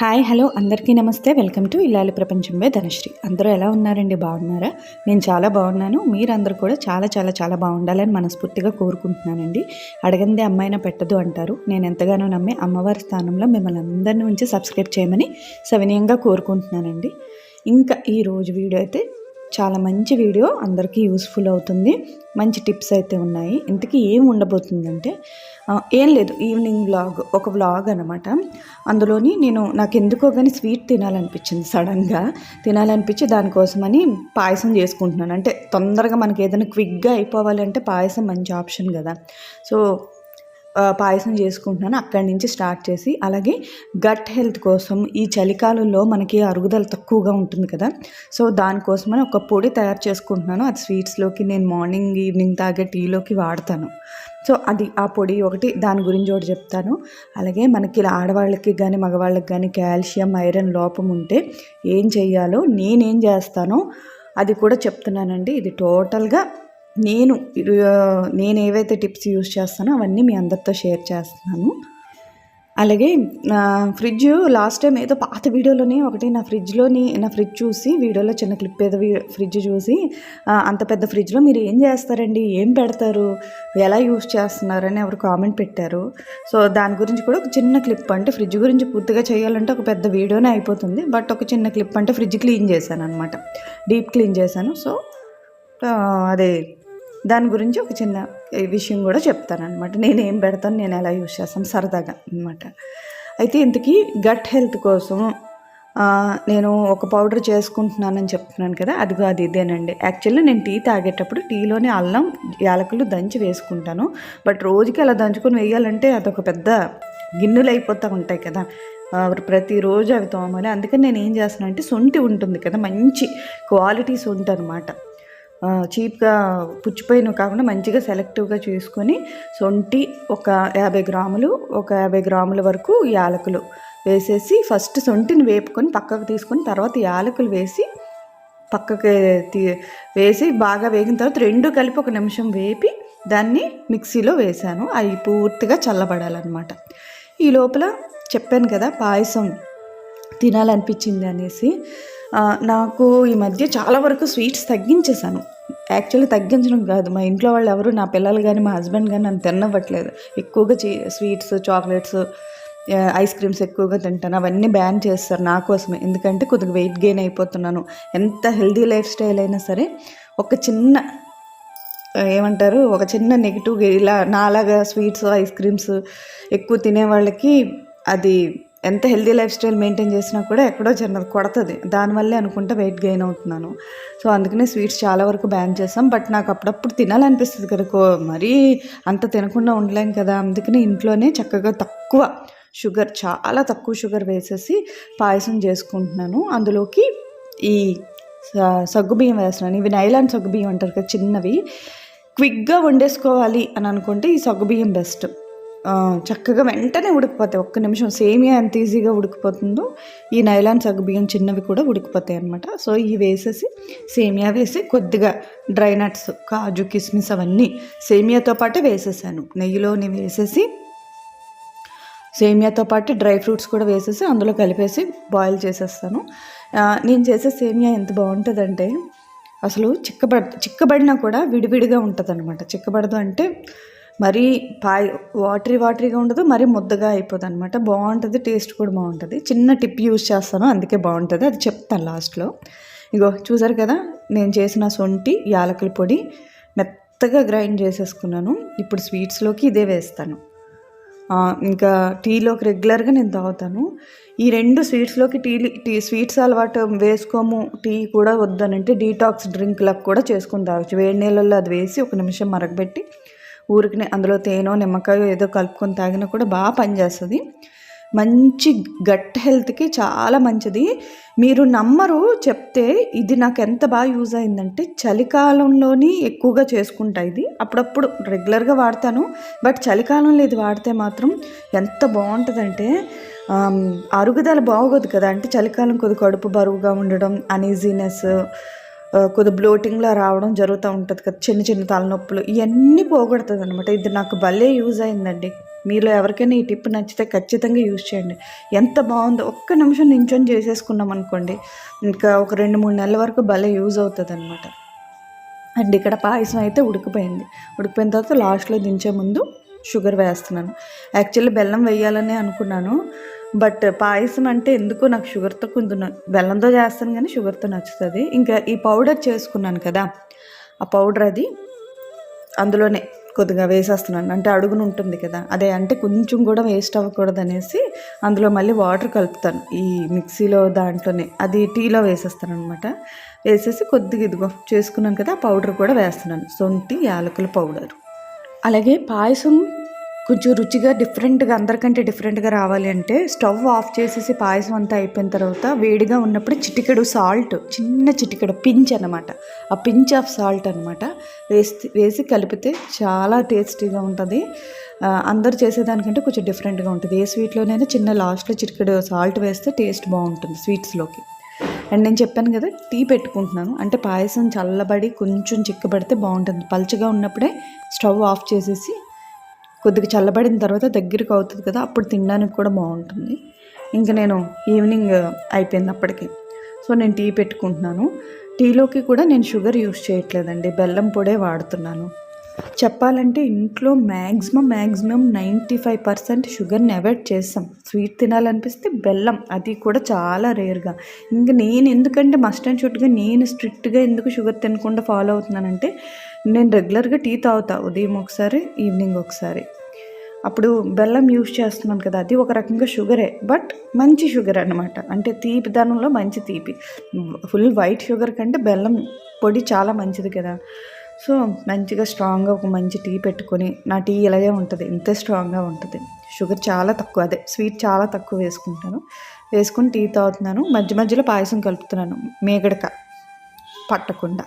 Hi hello అందరికీ నమస్తే. Welcome to ఇల్లాలి ప్రపంచంపై ధనశ్రీ. అందరూ ఎలా ఉన్నారండి? బాగున్నారా? నేను చాలా బాగున్నాను. మీరందరూ కూడా చాలా చాలా చాలా బాగుండాలని మనస్ఫూర్తిగా కోరుకుంటున్నానండి. అడగందే అమ్మాయిన పెట్టదు అంటారు. నేను ఎంతగానో నమ్మి అమ్మవారి స్థానంలో మిమ్మల్ని అందరిని ఉంచి సబ్స్క్రైబ్ చేయమని సవినీయంగా కోరుకుంటున్నానండి. ఇంకా ఈ రోజు వీడియో అయితే చాలా మంచి వీడియో అందరికీ యూస్ఫుల్ అవుతుంది. మంచి టిప్స్ అయితే ఉన్నాయి. ఇంతకీ ఏం ఉండబోతుందంటే ఏం లేదు. ఈవినింగ్ వ్లాగ్ ఒక వ్లాగ్ అనమాట అందులోని నేను నాకు ఎందుకో కానీ స్వీట్ తినాలనిపించింది సడన్గా. తినాలనిపించి దానికోసమని పాయసం చేసుకుంటున్నాను. అంటే తొందరగా మనకి ఏదైనా క్విక్గా అయిపోవాలి అంటే పాయసం మంచి ఆప్షన్ కదా. సో పాయసం చేసుకుంటున్నాను. అక్కడి నుంచి స్టార్ట్ చేసి అలాగే గట్ హెల్త్ కోసం ఈ చలికాలంలో మనకి అరుగుదల తక్కువగా ఉంటుంది కదా. సో దానికోసమని ఒక పొడి తయారు చేసుకుంటున్నాను. అది స్వీట్స్లోకి నేను మార్నింగ్ ఈవినింగ్ తాగే టీలోకి వాడతాను. సో అది ఆ పొడి ఒకటి దాని గురించి ఒకటి చెప్తాను. అలాగే మనకి ఇలా ఆడవాళ్ళకి కానీ మగవాళ్ళకి కానీ కాల్షియం ఐరన్ లోపం ఉంటే ఏం చేయాలో నేనేం చేస్తానో అది కూడా చెప్తున్నానండి. ఇది టోటల్గా నేను నేను ఏవైతే టిప్స్ యూస్ చేస్తానో అవన్నీ మీ అందరితో షేర్ చేస్తున్నాను. అలాగే నా ఫ్రిడ్జ్ లాస్ట్ టైం ఏదో పాత వీడియోలోనే ఒకటి నా ఫ్రిడ్జ్లోని నా ఫ్రిడ్జ్ చూసి వీడియోలో చిన్న క్లిప్ ఏదో ఫ్రిడ్జ్ చూసి అంత పెద్ద ఫ్రిడ్జ్లో మీరు ఏం చేస్తారండి? ఏం పెడతారు? ఎలా యూస్ చేస్తున్నారని ఎవరు కామెంట్ పెట్టారు. సో దాని గురించి కూడా ఒక చిన్న క్లిప్ అంటే ఫ్రిడ్జ్ గురించి పూర్తిగా చేయాలంటే ఒక పెద్ద వీడియోనే అయిపోతుంది. బట్ ఒక చిన్న క్లిప్ అంటే ఫ్రిడ్జ్ క్లీన్ చేశాను అనమాట డీప్ క్లీన్ చేశాను. సో అదే దాని గురించి ఒక చిన్న విషయం కూడా చెప్తానమాట నేను ఏం పెడతాను నేను ఎలా యూజ్ చేస్తాను సరదాగా అనమాట అయితే ఇంతకీ గట్ హెల్త్ కోసం నేను ఒక పౌడర్ చేసుకుంటున్నానని చెప్తున్నాను కదా అది అది ఇదేనండి. యాక్చువల్లీ నేను టీ తాగేటప్పుడు టీలోనే అల్లం యాలకులు దంచి వేసుకుంటాను. బట్ రోజుకి అలా దంచుకొని వేయాలంటే అదొక పెద్ద గిన్నెలు అయిపోతూ ఉంటాయి కదా. ప్రతిరోజు అవి తోమాలి. అందుకని నేను ఏం చేస్తున్నానంటే సొంటి ఉంటుంది కదా మంచి క్వాలిటీ సొంటి అనమాట చీప్గా పుచ్చిపోయినవి కాకుండా మంచిగా సెలెక్టివ్గా చూసుకొని సొంటి ఒక యాభై గ్రాములు ఒక యాభై గ్రాముల వరకు యాలకులు వేసేసి ఫస్ట్ సొంటిని వేపుకొని పక్కకు తీసుకొని తర్వాత యాలకులు వేసి పక్కకి తీ వేసి బాగా వేగిన తర్వాత రెండు కలిపి ఒక నిమిషం వేపి దాన్ని మిక్సీలో వేసాను. అవి పూర్తిగా చల్లబడాలన్నమాట. ఈ లోపల చెప్పాను కదా పాయసం తినాలనిపించింది అనేసి నాకు ఈ మధ్య చాలా వరకు స్వీట్స్ తగ్గించేశాను. యాక్చువల్లీ తగ్గించడం కాదు. మా ఇంట్లో వాళ్ళు ఎవరు నా పిల్లలు కానీ మా హస్బెండ్ కానీ నన్ను తినవ్వట్లేదు ఎక్కువగా చే స్వీట్స్ చాక్లెట్స్ ఐస్ క్రీమ్స్ ఎక్కువగా తింటాను. అవన్నీ బ్యాన్ చేస్తారు నా కోసమే. ఎందుకంటే కొద్దిగా వెయిట్ గెయిన్ అయిపోతున్నాను. ఎంత హెల్దీ లైఫ్ స్టైల్ అయినా సరే ఒక చిన్న ఏమంటారు ఒక చిన్న నెగిటివ్ ఇలా నాలాగా స్వీట్స్ ఐస్ క్రీమ్స్ ఎక్కువ తినే వాళ్ళకి అది ఎంత హెల్దీ లైఫ్ స్టైల్ మెయింటైన్ చేసినా కూడా ఎక్కడో జనరల్ కొడుతుంది. దానివల్లే అనుకుంటే వెయిట్ గెయిన్ అవుతున్నాను. సో అందుకనే స్వీట్స్ చాలా వరకు బ్యాన్ చేసాం బట్ నాకు అప్పుడప్పుడు తినాలనిపిస్తుంది కదా మరీ అంత తినకుండా ఉండలేం కదా. అందుకని ఇంట్లోనే చక్కగా తక్కువ షుగర్ చాలా తక్కువ షుగర్ వేసేసి పాయసం చేసుకుంటున్నాను. అందులోకి ఈ సగ్గుబియ్యం వేస్తున్నాను. ఇవి నైలాన్ సగ్గుబియ్యం అంటారు కదా చిన్నవి. క్విక్గా వండేసుకోవాలి అని అనుకుంటే ఈ సగ్గుబియ్యం బెస్ట్ చక్కగా వెంటనే ఉడికిపోతాయి. ఒక్క నిమిషం సేమియా ఎంత ఈజీగా ఉడికిపోతుందో ఈ నైలాన్ సగ్గుబియ్యం చిన్నవి కూడా ఉడికిపోతాయి అనమాట సో ఇవి వేసేసి సేమియా వేసి కొద్దిగా డ్రై నట్స్ కాజు కిస్మిస్ అవన్నీ సేమియాతో పాటే వేసేసాను. నెయ్యిలోని వేసేసి సేమియాతో పాటు డ్రై ఫ్రూట్స్ కూడా వేసేసి అందులో కలిపేసి బాయిల్ చేసేస్తాను. నేను చేసే సేమియా ఎంత బాగుంటుందంటే అసలు చిక్కబడ చిక్కబడినా కూడా విడివిడిగా ఉంటుంది అనమాట చిక్కబడదు అంటే మరీ పాయ్ వాటరీ వాటరీగా ఉండదు మరీ ముద్దగా అయిపోదు అనమాట బాగుంటుంది టేస్ట్ కూడా బాగుంటుంది. చిన్న టిప్ యూజ్ చేస్తాను అందుకే బాగుంటుంది. అది చెప్తాను లాస్ట్లో. ఇగో చూసారు కదా నేను చేసిన సొంటి యాలకుల పొడి మెత్తగా గ్రైండ్ చేసేసుకున్నాను. ఇప్పుడు స్వీట్స్లోకి ఇదే వేస్తాను. ఇంకా టీలోకి రెగ్యులర్గా నేను తాగుతాను. ఈ రెండు స్వీట్స్లోకి టీ టీ స్వీట్స్ అలవాటు వేసుకోము టీ కూడా వద్దనంటే డీటాక్స్ డ్రింక్లకు కూడా చేసుకొని తాగొచ్చు. వేడి నీళ్ళల్లో అది వేసి ఒక నిమిషం మరగబెట్టి ఊరికి అందులో తేనో నిమ్మకాయ ఏదో కలుపుకొని తాగినా కూడా బాగా పనిచేస్తుంది. మంచి గట్ హెల్త్కి చాలా మంచిది. మీరు నమ్మరు చెప్తే ఇది నాకు ఎంత బాగా యూజ్ అయిందంటే చలికాలంలోని ఎక్కువగా చేసుకుంటా ఇది. అప్పుడప్పుడు రెగ్యులర్గా వాడతాను. బట్ చలికాలంలో ఇది వాడితే మాత్రం ఎంత బాగుంటుందంటే అరుగుదల బాగోదు కదా. అంటే చలికాలం కొద్ది కడుపు బరువుగా ఉండడం అనీజీనెస్ కొద్ది బ్లోటింగ్లా రావడం జరుగుతూ ఉంటుంది కదా చిన్న చిన్న తలనొప్పులు ఇవన్నీ పోగొడుతుంది అనమాట ఇది నాకు భలే యూజ్ అయిందండి. మీలో ఎవరికైనా ఈ టిప్ నచ్చితే ఖచ్చితంగా యూజ్ చేయండి. ఎంత బాగుందో ఒక్క నిమిషం నించొని చేసేసుకున్నాం అనుకోండి ఇంకా ఒక రెండు మూడు నెలల వరకు భలే యూజ్ అవుతుంది అనమాట అండ్ ఇక్కడ పాయసం అయితే ఉడికిపోయింది. ఉడికిపోయిన తర్వాత లాస్ట్లో దించే ముందు షుగర్ వేస్తున్నాను. యాక్చువల్లీ బెల్లం వేయాలని అనుకున్నాను. బట్ పాయసం అంటే ఎందుకో నాకు షుగర్తో కొంచెం బెల్లంతో చేస్తాను కానీ షుగర్తో నచ్చుతుంది. ఇంకా ఈ పౌడర్ చేసుకున్నాను కదా ఆ పౌడర్ అది అందులోనే కొద్దిగా వేసేస్తున్నాను. అంటే అడుగున ఉంటుంది కదా అదే అంటే కొంచెం కూడా వేస్ట్ అవ్వకూడదు అనేసి అందులో మళ్ళీ వాటర్ కలుపుతాను. ఈ మిక్సీలో దాంట్లోనే అది టీలో వేసేస్తాను అనమాట వేసేసి కొద్దిగా ఇదిగో చేసుకున్నాను కదా ఆ పౌడర్ కూడా వేస్తున్నాను. సొంటి యాలకుల పౌడర్. అలాగే పాయసం కొంచెం రుచిగా డిఫరెంట్గా అందరికంటే డిఫరెంట్గా రావాలి అంటే స్టవ్ ఆఫ్ చేసేసి పాయసం అంతా అయిపోయిన తర్వాత వేడిగా ఉన్నప్పుడు చిటికెడు సాల్ట్ చిన్న చిటికెడు పించ్ అనమాట ఆ పించ్ ఆఫ్ సాల్ట్ అనమాట వేసి వేసి కలిపితే చాలా టేస్టీగా ఉంటుంది. అందరు చేసేదానికంటే కొంచెం డిఫరెంట్గా ఉంటుంది. ఏ స్వీట్లోనైనా చిన్న లాస్ట్లో చిటికెడు సాల్ట్ వేస్తే టేస్ట్ బాగుంటుంది స్వీట్స్లోకి అండ్ నేను చెప్పాను కదా టీ పెట్టుకుంటున్నాను. అంటే పాయసం చల్లబడి కొంచెం చిక్కబడితే బాగుంటుంది. పల్చగా ఉన్నప్పుడే స్టవ్ ఆఫ్ చేసేసి కొద్దిగా చల్లబడిన తర్వాత దగ్గరికి అవుతుంది కదా అప్పుడు తినడానికి కూడా బాగుంటుంది. ఇంకా నేను ఈవినింగ్ అయిపోయింది అప్పటికి సో నేను టీ పెట్టుకుంటున్నాను. టీలోకి కూడా నేను షుగర్ యూస్ చేయట్లేదండి. బెల్లం పొడే వాడుతున్నాను. చెప్పాలంటే ఇంట్లో maximum maximum ninety five percent షుగర్ని అవాయిడ్ చేస్తాం. స్వీట్ తినాలనిపిస్తే బెల్లం అది కూడా చాలా రేర్గా. ఇంకా నేను ఎందుకంటే మస్ట్ అండ్ షుడ్గా నేను స్ట్రిక్ట్గా ఎందుకు షుగర్ తినకుండా ఫాలో అవుతున్నానంటే నేను రెగ్యులర్గా టీ తాగుతా ఉదయం ఒకసారి ఈవినింగ్ ఒకసారి. అప్పుడు బెల్లం యూస్ చేస్తున్నాను కదా అది ఒక రకంగా షుగరే. బట్ మంచి షుగర్ అనమాట అంటే తీపి దానంలో మంచి తీపి. ఫుల్ వైట్ షుగర్ కంటే బెల్లం పొడి చాలా మంచిది కదా. సో మంచిగా స్ట్రాంగ్గా ఒక మంచి టీ పెట్టుకొని నా టీ ఇలాగే ఉంటుంది. ఇంతే స్ట్రాంగ్గా ఉంటుంది. షుగర్ చాలా తక్కువ అదే స్వీట్ చాలా తక్కువ వేసుకుంటాను. వేసుకుని టీ తాగుతున్నాను. మధ్య మధ్యలో పాయసం కలుపుతున్నాను. మేగడక పట్టకుండా.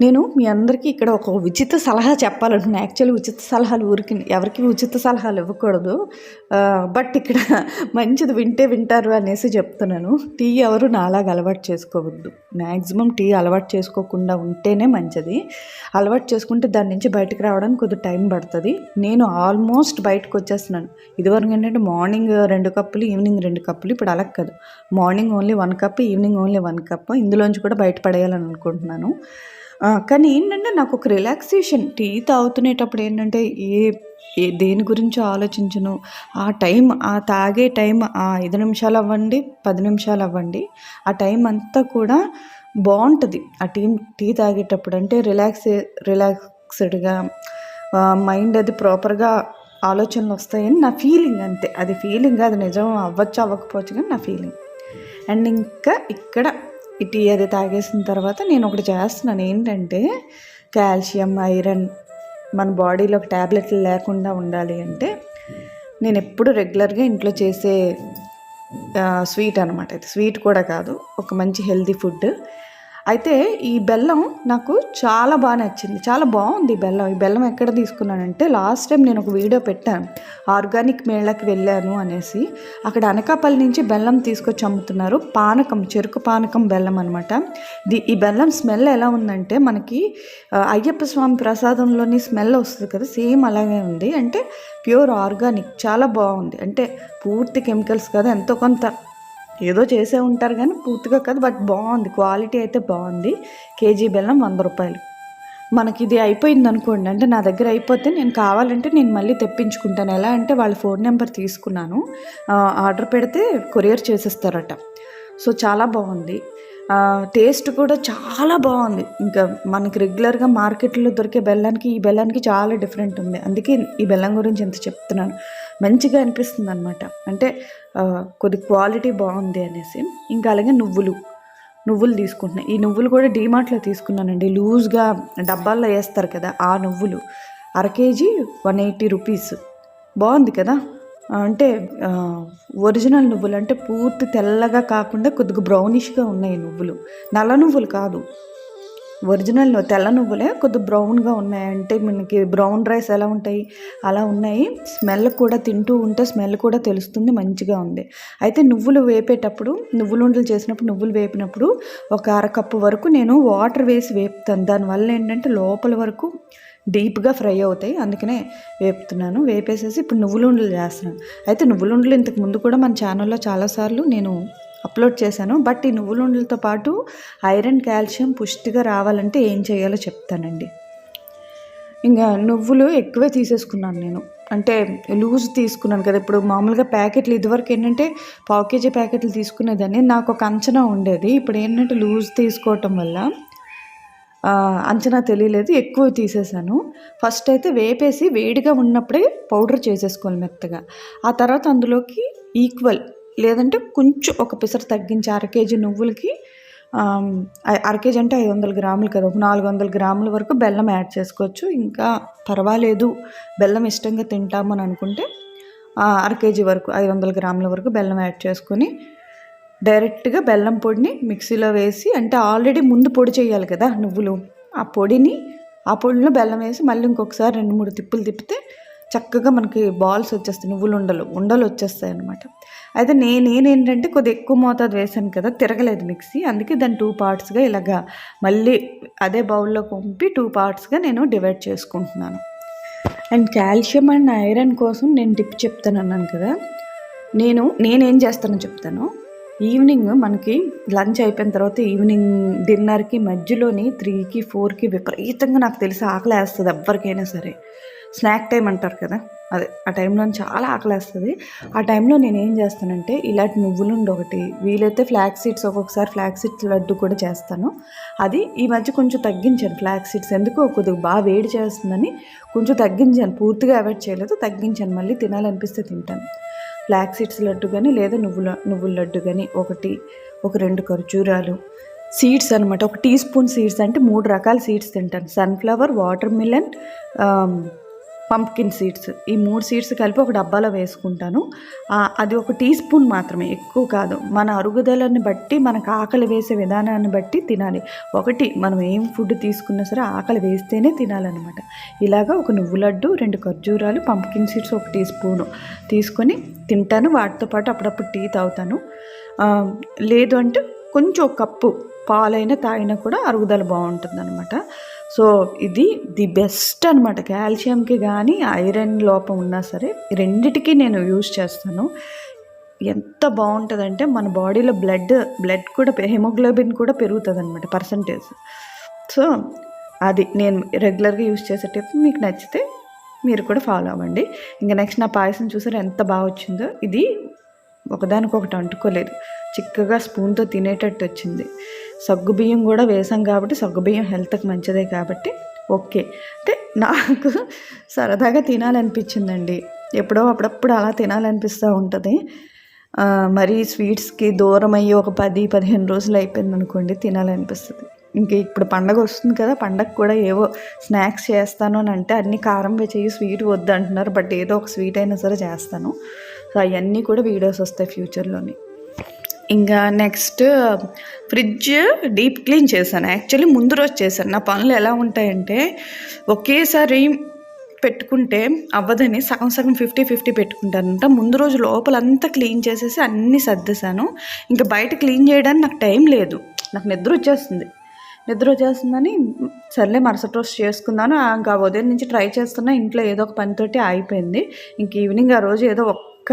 నేను మీ అందరికీ ఇక్కడ ఒక ఉచిత సలహా చెప్పాలంటున్నాను యాక్చువల్లీ ఉచిత సలహాలు ఊరికి ఎవరికి ఉచిత సలహాలు ఇవ్వకూడదు. బట్ ఇక్కడ మంచిది వింటే వింటారు అనేసి చెప్తున్నాను. టీ ఎవరు నాలాగా అలవాటు చేసుకోవద్దు. మ్యాక్సిమం టీ అలవాటు చేసుకోకుండా ఉంటేనే మంచిది. అలవాటు చేసుకుంటే దాని నుంచి బయటకు రావడానికి కొద్ది టైం పడుతుంది. నేను ఆల్మోస్ట్ బయటకు వచ్చేస్తున్నాను. ఇదివరకు ఏంటంటే మార్నింగ్ రెండు కప్పులు ఈవినింగ్ రెండు కప్పులు ఇప్పుడు అలా కాదు morning only one cup evening only one cup. ఇందులోంచి కూడా బయటపడేయాలని అనుకుంటున్నాను. కానీ ఏంటంటే నాకు ఒక రిలాక్సేషన్ టీ తాగుతునేటప్పుడు ఏంటంటే ఏ ఏ దేని గురించో ఆలోచించను? ఆ టైం ఆ తాగే టైం ఆ ఐదు నిమిషాలు అవ్వండి పది నిమిషాలు అవ్వండి ఆ టైం అంతా కూడా బాగుంటుంది ఆ టీ టీ తాగేటప్పుడు అంటే రిలాక్స్ రిలాక్స్డ్గా మైండ్ అది ప్రాపర్గా ఆలోచనలు వస్తాయని నా ఫీలింగ్ అంతే. అది ఫీలింగ్ అది నిజం అవ్వచ్చు అవ్వకపోవచ్చు కానీ నా ఫీలింగ్ అండ్ ఇంకా ఇక్కడ ఈ టీ అది తాగేసిన తర్వాత నేను ఒకటి చేస్తున్నాను. ఏంటంటే కాల్షియం ఐరన్ మన బాడీలో ట్యాబ్లెట్లు లేకుండా ఉండాలి అంటే నేను ఎప్పుడు రెగ్యులర్గా ఇంట్లో చేసే స్వీట్ అనమాట ఇది స్వీట్ కూడా కాదు. ఒక మంచి హెల్తీ ఫుడ్. అయితే ఈ బెల్లం నాకు చాలా బాగా నచ్చింది. చాలా బాగుంది బెల్లం. ఈ బెల్లం ఎక్కడ తీసుకున్నానంటే లాస్ట్ టైం నేను ఒక వీడియో పెట్టాను. ఆర్గానిక్ మేళకి వెళ్ళాను అనేసి. అక్కడ అనకాపల్లి నుంచి బెల్లం తీసుకొచ్చి అమ్ముతున్నారు. పానకం చెరుకు పానకం బెల్లం అనమాట ది ఈ బెల్లం స్మెల్ ఎలా ఉందంటే మనకి అయ్యప్ప స్వామి ప్రసాదంలోని స్మెల్ వస్తుంది కదా సేమ్ అలాగే ఉంది. అంటే ప్యూర్ ఆర్గానిక్ చాలా బాగుంది. అంటే పూర్తి కెమికల్స్ కదా ఎంతో కొంత ఏదో చేసే ఉంటారు కానీ పూర్తిగా కాదు బట్ బాగుంది. క్వాలిటీ అయితే బాగుంది. కేజీ బెల్లం వంద రూపాయలు. మనకి ఇది అయిపోయింది అనుకోండి అంటే నా దగ్గర అయిపోతే నేను కావాలంటే నేను మళ్ళీ తెప్పించుకుంటాను. ఎలా అంటే వాళ్ళ ఫోన్ నెంబర్ తీసుకున్నాను. ఆర్డర్ పెడితే కొరియర్ చేసేస్తారట. సో చాలా బాగుంది. టేస్ట్ కూడా చాలా బాగుంది. ఇంకా మనకి రెగ్యులర్గా మార్కెట్లో దొరికే బెల్లానికి ఈ బెల్లానికి చాలా డిఫరెంట్ ఉంది. అందుకే ఈ బెల్లం గురించి ఎంత చెప్తున్నాను. మంచిగా అనిపిస్తుంది అనమాట అంటే కొద్ది క్వాలిటీ బాగుంది అనేసి. ఇంకా అలాగే నువ్వులు. నువ్వులు తీసుకుంటున్నాను ఈ నువ్వులు కూడా డీమార్ట్లో తీసుకున్నానండి. లూజ్గా డబ్బాల్లో వేస్తారు కదా ఆ నువ్వులు. అర కేజీ వన్ ఎయిటీ రూపీస్. బాగుంది కదా? అంటే ఒరిజినల్ నువ్వులు అంటే పూర్తి తెల్లగా కాకుండా కొద్దిగా బ్రౌనిష్గా ఉన్నాయి నువ్వులు. నల్ల నువ్వులు కాదు. ఒరిజినల్ తెల్ల నువ్వులే కొద్దిగా బ్రౌన్గా ఉన్నాయి అంటే మనకి బ్రౌన్ రైస్ ఎలా ఉంటాయి? అలా ఉన్నాయి. స్మెల్ కూడా తింటూ ఉంటే స్మెల్ కూడా తెలుస్తుంది మంచిగా ఉంది. అయితే నువ్వులు వేపేటప్పుడు నువ్వులు ఉండలు చేసినప్పుడు నువ్వులు వేపినప్పుడు ఒక అరకప్పు వరకు నేను వాటర్ వేసి వేపుతాను. దానివల్ల ఏంటంటే లోపల వరకు డీప్గా ఫ్రై అవుతాయి. అందుకనే వేపుతున్నాను. వేపేసేసి ఇప్పుడు నువ్వులుండలు చేస్తున్నాను. అయితే నువ్వులుండలు ఇంతకు ముందు కూడా మన ఛానల్లో చాలాసార్లు నేను అప్లోడ్ చేశాను. బట్ ఈ నువ్వులుండలతో పాటు ఐరన్ కాల్షియం పుష్టిగా రావాలంటే ఏం చేయాలో చెప్తానండి. ఇంకా నువ్వులు ఎక్కువే తీసేసుకున్నాను నేను. అంటే లూజ్ తీసుకున్నాను కదా. ఇప్పుడు మామూలుగా ప్యాకెట్లు ఇదివరకు ఏంటంటే పావు కేజీ ప్యాకెట్లు తీసుకునేదాన్ని. నాకు ఒక అంచనా ఉండేది. ఇప్పుడు ఏంటంటే లూజ్ తీసుకోవటం వల్ల అంచనా తెలియలేదు. ఎక్కువ తీసేసాను ఫస్ట్ అయితే వేపేసి వేడిగా ఉన్నప్పుడే పౌడర్ చేసేసుకోవాలి మెత్తగా. ఆ తర్వాత అందులోకి ఈక్వల్ లేదంటే కొంచెం ఒక పిసరు తగ్గించి అర కేజీ నువ్వులకి అర కేజీ అంటే ఐదు వందల గ్రాములు కదా ఒక నాలుగు వందల గ్రాముల వరకు బెల్లం యాడ్ చేసుకోవచ్చు. ఇంకా పర్వాలేదు బెల్లం ఇష్టంగా తింటామని అనుకుంటే ఆ, అర కేజీ వరకు ఐదు వందల గ్రాముల వరకు బెల్లం యాడ్ చేసుకొని డైరెక్ట్గా బెల్లం పొడిని మిక్సీలో వేసి అంటే ఆల్రెడీ ముందు పొడి చేయాలి కదా నువ్వులు ఆ పొడిని ఆ పొడిలో బెల్లం వేసి మళ్ళీ ఇంకొకసారి రెండు మూడు తిప్పులు తిప్పితే చక్కగా మనకి బాల్స్ వచ్చేస్తాయి నువ్వులు ఉండలు ఉండలు వచ్చేస్తాయి అనమాట అయితే నేను నేనేంటంటే కొద్దిగా ఎక్కువ మోతాదు వేసాను కదా తిరగలేదు మిక్సీ. అందుకే దాన్ని టూ పార్ట్స్గా ఇలాగా మళ్ళీ అదే బౌల్లో పంపి టూ పార్ట్స్గా నేను డివైడ్ చేసుకుంటున్నాను. అండ్ కాల్షియం అండ్ ఐరన్ కోసం నేను టిప్ చెప్తాను అన్నాను కదా నేను నేనేం చేస్తానో చెప్తాను. ఈవినింగ్ మనకి లంచ్ అయిపోయిన తర్వాత ఈవినింగ్ డిన్నర్కి మధ్యలోని త్రీకి ఫోర్కి విపరీతంగా నాకు తెలిసి ఆకలి వేస్తుంది ఎవరికైనా సరే. స్నాక్ టైం అంటారు కదా అదే ఆ టైంలో చాలా ఆకలేస్తుంది. ఆ టైంలో నేను ఏం చేస్తానంటే ఇలాంటి నువ్వులుండి ఒకటి వీలైతే ఫ్లాక్ సీడ్స్ ఒక్కొక్కసారి ఫ్లాక్ సీడ్స్ లడ్డు కూడా చేస్తాను. అది ఈ మధ్య కొంచెం తగ్గించాను ఫ్లాక్ సీడ్స్ ఎందుకు కొద్దిగా బాగా వేడి చేస్తుందని కొంచెం తగ్గించాను పూర్తిగా అవాయిడ్ చేయలేదు తగ్గించాను మళ్ళీ తినాలనిపిస్తే తింటాను. ఫ్లాక్ సీడ్స్ లడ్డు కానీ లేదా నువ్వుల నువ్వుల లడ్డు కానీ ఒకటి ఒక రెండు ఖర్జూరాలు సీడ్స్ అనమాట ఒక టీ స్పూన్ సీడ్స్ అంటే మూడు రకాల సీడ్స్ తింటాను. Sunflower watermelon pumpkin seeds ఈ మూడు సీడ్స్ కలిపి ఒక డబ్బాలో వేసుకుంటాను. అది ఒక టీ స్పూన్ మాత్రమే ఎక్కువ కాదు. మన అరుగుదలని బట్టి మనకు ఆకలి వేసే విధానాన్ని బట్టి తినాలి. ఒకటి మనం ఏం ఫుడ్ తీసుకున్నా సరే ఆకలి వేస్తేనే తినాలన్నమాట. ఇలాగా ఒక నువ్వు లడ్డు రెండు ఖర్జూరాలు పంప్కిన్ సీడ్స్ ఒక టీ స్పూను తీసుకొని తింటాను. వాటితో పాటు అప్పుడప్పుడు టీ తాగుతాను. లేదు అంటే కొంచెం కప్పు పాలైనా తాగినా కూడా అరుగుదల బాగుంటుంది అనమాట సో ఇది ది బెస్ట్ అనమాట కాల్షియంకి కానీ ఐరన్ లోపం ఉన్నా సరే రెండిటికి నేను యూజ్ చేస్తాను. ఎంత బాగుంటుందంటే మన బాడీలో బ్లడ్ బ్లడ్ కూడా హెమోగ్లోబిన్ కూడా పెరుగుతుంది అనమాట పర్సంటేజ్. సో అది నేను రెగ్యులర్గా యూజ్ చేసే టిప్ మీకు నచ్చితే మీరు కూడా ఫాలో అవ్వండి. ఇంకా నెక్స్ట్ నా పాయసం చూసారు ఎంత బాగా వచ్చిందో? ఇది ఒకదానికొకటి అంటుకోలేదు. చిక్కగా స్పూన్తో తినేటట్టు వచ్చింది. సగ్గుబియ్యం కూడా వేసాం కాబట్టి సగ్గుబియ్యం హెల్త్కి మంచిదే కాబట్టి ఓకే. అంటే నాకు సరదాగా తినాలనిపించిందండి. ఎప్పుడో అప్పుడప్పుడు అలా తినాలనిపిస్తూ ఉంటుంది. మరి స్వీట్స్కి దూరం అయ్యి ఒక పది పదిహేను రోజులు అయిపోయింది అనుకోండి తినాలనిపిస్తుంది. ఇంక ఇప్పుడు పండగ వస్తుంది కదా పండగ కూడా ఏవో స్నాక్స్ చేస్తాను అని అంటే అన్ని కారం చేయి స్వీట్ వద్దు అంటున్నారు. బట్ ఏదో ఒక స్వీట్ అయినా సరే చేస్తాను. సో అవన్నీ కూడా వీడియోస్ వస్తాయి ఫ్యూచర్లోని. ఇంకా నెక్స్ట్ ఫ్రిడ్జ్ డీప్ క్లీన్ చేశాను. యాక్చువల్లీ ముందు రోజు చేశాను. నా పనులు ఎలా ఉంటాయంటే ఒకేసారి పెట్టుకుంటే అవ్వదని సగం సగం ఫిఫ్టీ ఫిఫ్టీ పెట్టుకుంటానంట. ముందు రోజు లోపలంతా క్లీన్ చేసేసి అన్నీ సర్దేశాను. ఇంకా బయట క్లీన్ చేయడానికి నాకు టైం లేదు. నాకు నిద్ర వచ్చేస్తుంది. నిద్ర వచ్చేస్తుందని సర్లే మరుసటి రోజు చేసుకున్నాను ఇంకా ఉదయం నుంచి ట్రై చేస్తున్నా. ఇంట్లో ఏదో ఒక పనితోటి అయిపోయింది. ఇంక ఈవినింగ్ ఆ రోజు ఏదో ఒక్క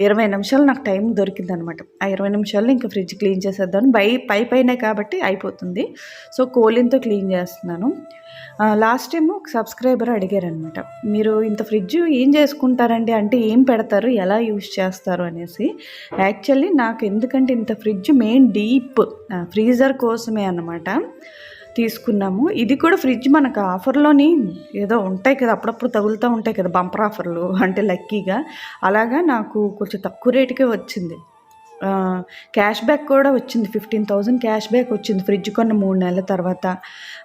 ఇరవై నిమిషాలు నాకు టైం దొరికింది అనమాట ఆ ఇరవై నిమిషాల్లో ఇంకా ఫ్రిడ్జ్ క్లీన్ చేసేద్దాను బై పై పైనే కాబట్టి అయిపోతుంది. సో కోలిన్తో క్లీన్ చేస్తున్నాను. లాస్ట్ టైం ఒక సబ్స్క్రైబర్ అడిగారనమాట. మీరు ఇంత ఫ్రిడ్జ్ ఏం చేసుకుంటారండి? అంటే ఏం పెడతారు? ఎలా యూజ్ చేస్తారు? అనేసి. యాక్చువల్లీ నాకు ఎందుకంటే ఇంత ఫ్రిడ్జ్ మెయిన్ డీప్ ఫ్రీజర్ కోసమే అన్నమాట. తీసుకున్నాము. ఇది కూడా ఫ్రిడ్జ్ మనకు ఆఫర్లోని ఏదో ఉంటాయి కదా అప్పుడప్పుడు తగులుతూ ఉంటాయి కదా బంపర్ ఆఫర్లు అంటే లక్కీగా. అలాగా నాకు కొంచెం తక్కువ రేటుకే వచ్చింది. క్యాష్ బ్యాక్ కూడా వచ్చింది. ఫిఫ్టీన్ థౌజండ్ క్యాష్ బ్యాక్ వచ్చింది ఫ్రిడ్జ్ కొన్న మూడు నెలల తర్వాత.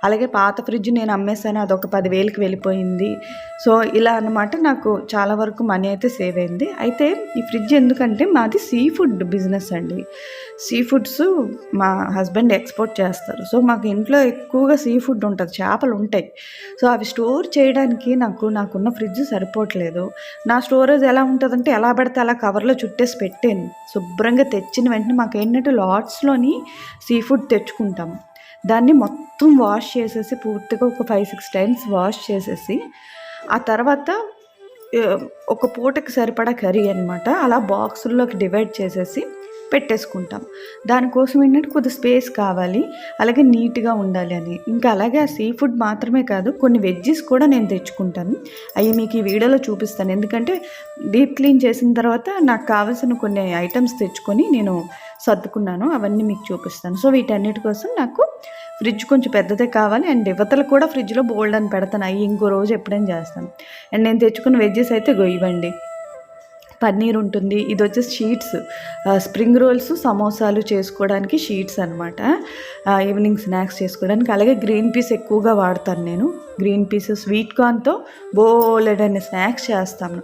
అలాగే పాత ఫ్రిడ్జ్ నేను అమ్మేశాను. అదొక పదివేలకు వెళ్ళిపోయింది. సో ఇలా అన్నమాట నాకు చాలా వరకు మనీ అయితే సేవ్ అయింది. అయితే ఈ ఫ్రిడ్జ్ ఎందుకంటే మాది సీ ఫుడ్ బిజినెస్ అండి. సీ ఫుడ్స్ మా హస్బెండ్ ఎక్స్పోర్ట్ చేస్తారు. సో మాకు ఇంట్లో ఎక్కువగా సీ ఫుడ్ ఉంటుంది. చేపలు ఉంటాయి. సో అవి స్టోర్ చేయడానికి నాకు నాకున్న ఫ్రిడ్జ్ సరిపోవట్లేదు. నా స్టోరేజ్ ఎలా ఉంటుందంటే ఎలా పడితే అలా కవర్లో చుట్టేసి పెట్టాను. శుభ్రంగా తెచ్చిన వెంటనే మాకు ఏంటంటే లాట్స్లోని సీ ఫుడ్ తెచ్చుకుంటాం. దాన్ని మొత్తం వాష్ చేసేసి పూర్తిగా ఒక ఫైవ్ సిక్స్ టైమ్స్ వాష్ చేసేసి ఆ తర్వాత ఒక పూటకి సరిపడా కర్రీ అనమాట అలా బాక్సుల్లోకి డివైడ్ చేసేసి పెట్టేసుకుంటాం. దానికోసం ఏంటంటే కొద్ది స్పేస్ కావాలి. అలాగే నీట్గా ఉండాలి అని ఇంకా అలాగే ఆ సీ ఫుడ్ మాత్రమే కాదు కొన్ని వెజ్జెస్ కూడా నేను తెచ్చుకుంటాను. అవి మీకు ఈ వీడియోలో చూపిస్తాను. ఎందుకంటే డీప్ క్లీన్ చేసిన తర్వాత నాకు కావాల్సిన కొన్ని ఐటమ్స్ తెచ్చుకొని నేను సర్దుకున్నాను. అవన్నీ మీకు చూపిస్తాను. సో వీటన్నిటి కోసం నాకు ఫ్రిడ్జ్ కొంచెం పెద్దదే కావాలి. అండ్ ఇవతలు కూడా ఫ్రిడ్జ్లో బోల్డ్ అని పెడతాను. అవి ఇంకో రోజు ఎప్పుడైనా చేస్తాను. అండ్ నేను తెచ్చుకున్న వెజ్జెస్ అయితే గొయ్యండి పన్నీర్ ఉంటుంది. ఇది వచ్చేసి షీట్స్. స్ప్రింగ్ రోల్స్ సమోసాలు చేసుకోవడానికి షీట్స్ అనమాట ఈవినింగ్ స్నాక్స్ చేసుకోవడానికి. అలాగే గ్రీన్ పీస్ ఎక్కువగా వాడతాను నేను. గ్రీన్ పీస్ స్వీట్ కార్న్తో బోలెడన్ని స్నాక్స్ చేస్తాను.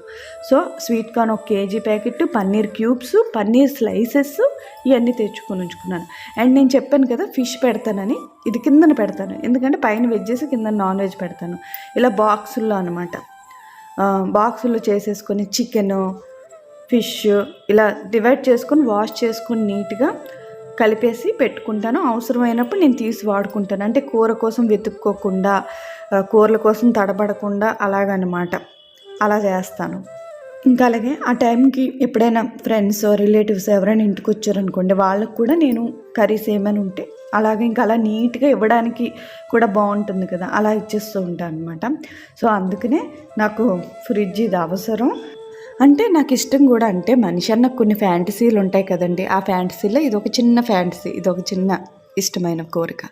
సో స్వీట్ కార్న్ ఒక KG packet paneer cubes paneer slices ఇవన్నీ తెచ్చుకొని ఉంచుకున్నాను. అండ్ నేను చెప్పాను కదా ఫిష్ పెడతానని. ఇది కిందన పెడతాను. ఎందుకంటే పైన వెజ్జెస్ కింద నాన్ వెజ్ పెడతాను. ఇలా బాక్సుల్లో అనమాట బాక్సుల్లో చేసేసుకొని చికెను ఫిష్ ఇలా డివైడ్ చేసుకొని వాష్ చేసుకొని నీట్గా కలిపేసి పెట్టుకుంటాను. అవసరమైనప్పుడు నేను తీసి వాడుకుంటాను. అంటే కూర కోసం వెతుక్కోకుండా కూరల కోసం తడబడకుండా అలాగనమాట. అలా చేస్తాను. ఇంకా అలాగే ఆ టైంకి ఎప్పుడైనా ఫ్రెండ్స్ రిలేటివ్స్ ఎవరైనా ఇంటికి వచ్చారనుకోండి వాళ్ళకు కూడా నేను కర్రీస్ ఏమైనా ఉంటే అలాగే ఇంకా అలా నీట్గా ఇవ్వడానికి కూడా బాగుంటుంది కదా అలా ఇచ్చేస్తూ ఉంటాను అనమాట సో అందుకనే నాకు ఫ్రిడ్జ్ ఇది అవసరం. అంటే నాకు ఇష్టం కూడా అంటే మనిషి అన్న కొన్ని ఫ్యాంటసీలు ఉంటాయి కదండి. ఆ ఫ్యాంటసీలో ఇది ఒక చిన్న ఫ్యాంటసీ ఇది ఒక చిన్న ఇష్టమైన కోరిక.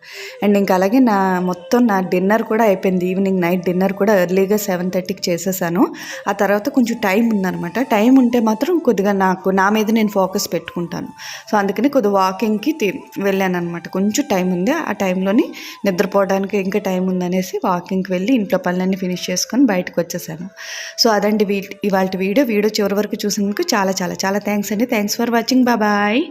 అండ్ ఇంకా అలాగే నా మొత్తం నా డిన్నర్ కూడా అయిపోయింది. ఈవినింగ్ నైట్ డిన్నర్ కూడా ఎర్లీగా సెవెన్ థర్టీకి చేసేసాను. ఆ తర్వాత కొంచెం టైం ఉందన్నమాట. టైం ఉంటే మాత్రం కొద్దిగా నాకు నా మీద నేను ఫోకస్ పెట్టుకుంటాను. సో అందుకని కొద్దిగా వాకింగ్కి వెళ్ళాను అనమాట కొంచెం టైం ఉంది. ఆ టైంలోని నిద్రపోవడానికి ఇంకా టైం ఉందనేసి వాకింగ్కి వెళ్ళి ఇంట్లో పనులన్నీ ఫినిష్ చేసుకొని బయటకు వచ్చేసాను. సో అదండి వీ ఇవాళ వీడియో. వీడియో చివరి వరకు చూసినందుకు చాలా చాలా చాలా థ్యాంక్స్ అండి. Thanks for watching. బాబాయ్